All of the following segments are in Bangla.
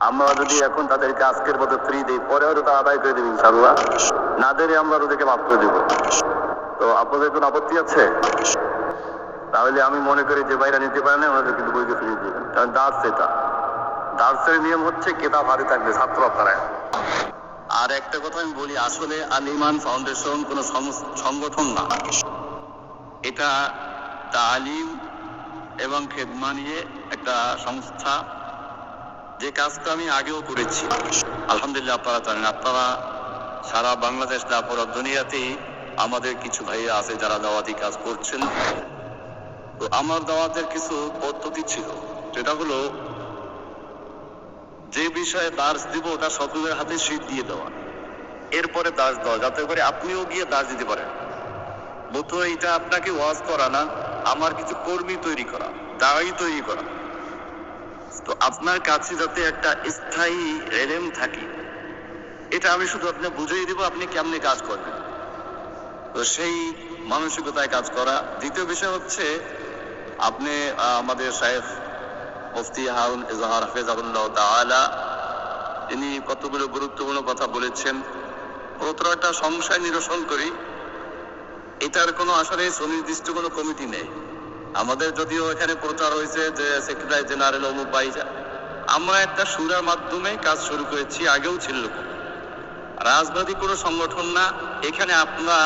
আমরা যদি এখন তাদেরকে আজকের মতো ফ্রি দিই, পরে হয়তো তা আদায় করে দেবো ইনশাল্লাহ না দিলে আমরা ওদেরকে মাফ করে দেবো। তো আপনাদের কোনো আপত্তি আছে? তাহলে আমি মনে করি যে বাইরা নিতে পারে না, ওনাদের কিন্তু বইকে ফিরিয়ে দিবেন। কারণ দার্স এটা। দার্সের নিয়ম হচ্ছে কেতাব হাতে থাকবে ছাত্র আপনারা। আর একটা কথা আমি বলি, আসলে আল ইমান ফাউন্ডেশন কোনো সংগঠন না। এটা তালিম এবং খেদমা নিয়ে একটা সংস্থা যে কাজটা আমি আগেও করেছি। আলহামদুলিল্লাহ আপনারা জানেন, আপনারা সারা বাংলাদেশ না, পুরো দুনিয়াতেই আমাদের কিছু ভাইয়া আছে যারা দাওয়াতি কাজ করছেন। তো আমার দাওয়াতের কিছু পদ্ধতি ছিল। সেটা হলো, যে বিষয়ে দাস দিব, ওটা সকলের হাতে শীত দিয়ে দেওয়া। এরপরে দাস দেওয়া, যাতে করে আপনিও গিয়ে দাস দিতে পারেন। মতো এটা আপনাকে ওয়াজ করা না, আমার কিছু কর্মী তৈরি করা দাওয়াই তৈরি করা। তো আপনার কাছে যাতে একটা স্থায়ী এলেম থাকে, এটা আমি শুধু আপনি বুঝিয়ে দিব, আপনি কেমনে কাজ করবেন। তো সেই মানসিকতায় কাজ করা। দ্বিতীয় বিষয় হচ্ছে, আপনি আমাদের শাহেখ মুফতি হারুন ইজহার হাফিজাহুল্লাহ তাআলা তিনি কতগুলো গুরুত্বপূর্ণ কথা বলেছেন। প্রথমটা সংশয় নিরসন করি। এটার কোনো আসলে সুনির্দিষ্ট কোনো কমিটি নেই। আমাদের যদিও এখানে প্রচার হয়েছে যে সেক্রেটারি জেনারেল অমুক বাইজা আমরা একটা সুরার মাধ্যমে কাজ শুরু করেছি, আগেও ছিল। রাজনৈতিক কোনো সংগঠন না, এখানে আমরা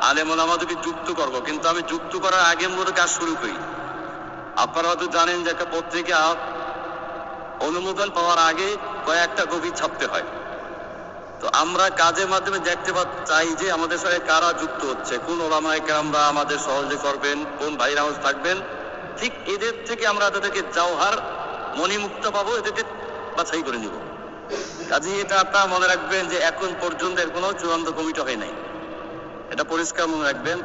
আলেমন আমাদেরকে যুক্ত করব, কিন্তু আমি যুক্ত করার আগে মূলত কাজ শুরু করি আপনারা হয়তো জানেন যে একটা পত্রিকা অনুমোদন পাওয়ার আগে কয়েকটা কপি ছাপতে হয় তো আমরা কাজের মাধ্যমে দেখতে চাই যে আমাদের সঙ্গে কারা যুক্ত হচ্ছে, কোন ওলামাইকে আমরা আমাদের সহজে করবেন, কোন ভাইরা হাউস থাকবেন। ঠিক এদের থেকে আমরা তাদেরকে জাওহার মণিমুক্ত পাবো, এদেরকে বাছাই করে নিব। কাজে এটা আপনারা মনে রাখবেন যে এখন পর্যন্ত এর কোনো চূড়ান্ত কমিটি হয় নাই। এটা পরিষ্কার মনে রাখবেন।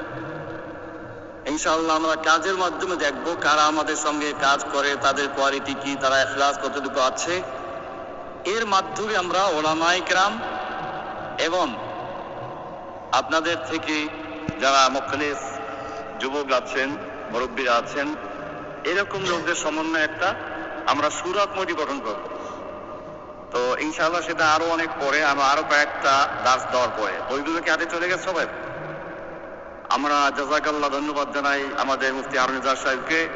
ইনশাআল্লাহ আমরা কাজের মাধ্যমে দেখব কারা আমাদের সঙ্গে কাজ করে, তাদের কোয়ালিটি কি, তারা এখলাস কতটুকু আছে। এর মাধ্যমে আমরা ওলামাই কেরাম এবং আপনাদের থেকে যারা মখলিস যুবক আছেন, মুরব্বীরা আছেন, এরকম লোকদের সমন্বয়ে একটা আমরা সুরা কমিটি গঠন করব। তো ইনশাআল্লাহ সেটা আরও অনেক পরে আমরা আরও কয়েকটা দাস দেওয়ার পরে। ওইগুলো কি হাতে চলে গেছে সবাই? আমরা জাজাকাল্লাহ ধন্যবাদ জানাই আমাদের মুফতি হারুন ইজাজ সাহেবকে।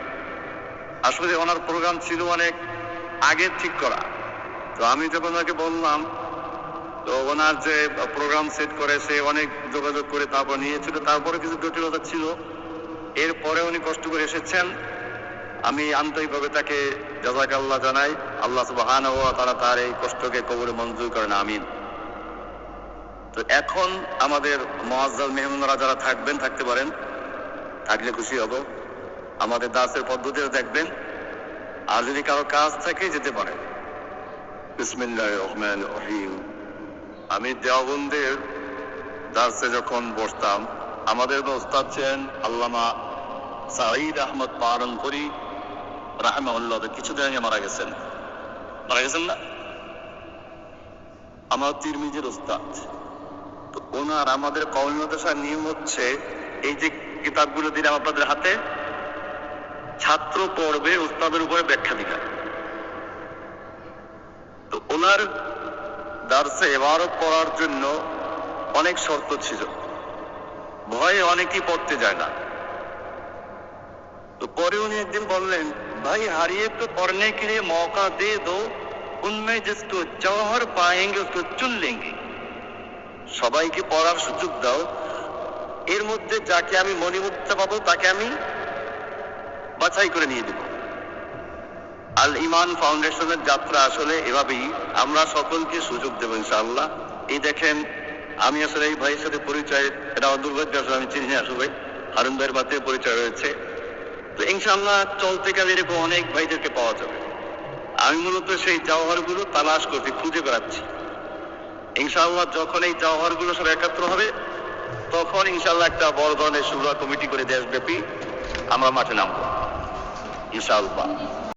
আসলে ওনার প্রোগ্রাম ছিল অনেক আগে ঠিক করা। তো আমি যখন ওনাকে বললাম তো ওনার যে প্রোগ্রাম সেট করে, সে অনেক যোগাযোগ করে তারপর নিয়েছিল। তারপরে কিছু জটিলতা ছিল। এরপরে উনি কষ্ট করে এসেছেন। আমি আন্তরিকভাবে তাকে জাজাকাল্লাহ জানাই। আল্লাহ সুবাহান ও তারা তার এই কষ্টকে কবরে মঞ্জুর করেন। আমিন। তো এখন আমাদের মহাজ্জাল মেহমানরা যারা থাকবেন, থাকতে পারেন। থাকলে খুশি হব। আমাদের দাসের পদ্ধতিও দেখবেন। আর যদি কারও কাজ থাকে, যেতে পারে বিসমিল্লাহ রহমান রহিম। আমি দেওবন্দের দাসে যখন বসতাম, আমাদের ওস্তাদ ছিলেন আল্লামা সাঈদ আহমদ পারঙ্করি রাহমাউল্লাহ কিছুদিন আগে মারা গেছেন। মারা গেছেন না? আমার তিরমিজের ওস্তাদ। তো ওনার আমাদের কমিউনিটেশন নিয়ম হচ্ছে, এই যে কিতাবগুলো দিলাম আপনাদের হাতে, ছাত্র পড়বে উস্তাদের উপরে ব্যাখ্যা দিবেন তো ওনার দার্সে এবারত করার জন্য অনেক শর্ত ছিল। ভয়ে অনেকেই পড়তে যায় না। তো পরে উনি একদিন বললেন, ভাই, হারিয়ে তো পড়নে কে মৌকা দে দো, উনমে জিসকো জওহর পায়েঙ্গে উসকো চুন লেঙ্গে। সবাইকে পড়ার সুযোগ দাও। এর মধ্যে যাকে আমি মনিমুক্তা পাবো, তাকে আমি বাছাই করে নিয়ে দেবো। আল ইমান ফাউন্ডেশনের যাত্রা আসলে এভাবেই আমরা সকলকে সুযোগ দেবো ইনশাআল্লাহ। এই দেখেন, আমি আসলে এই ভাইয়ের সাথে পরিচয়, এটা আমার দুর্ভাগ্য আসলে আমি চিনি আসলে, হারুন ভাইয়ের মাধ্যমে পরিচয় রয়েছে তো ইনশাআল্লাহ চলতে গেলে এরকম অনেক ভাইদেরকে পাওয়া যাবে। আমি মূলত সেই জাওহারগুলো তালাশ করছি, খুঁজে বেড়াচ্ছি। ইনশাআল্লাহ যখন এই জাওহারগুলো সব একাত্র হবে, তখন ইনশাআল্লাহ একটা বড় ধরনের সুরা কমিটি করে দেশব্যাপী আমরা মাঠে নামবো। ইনশাআল্লাহ।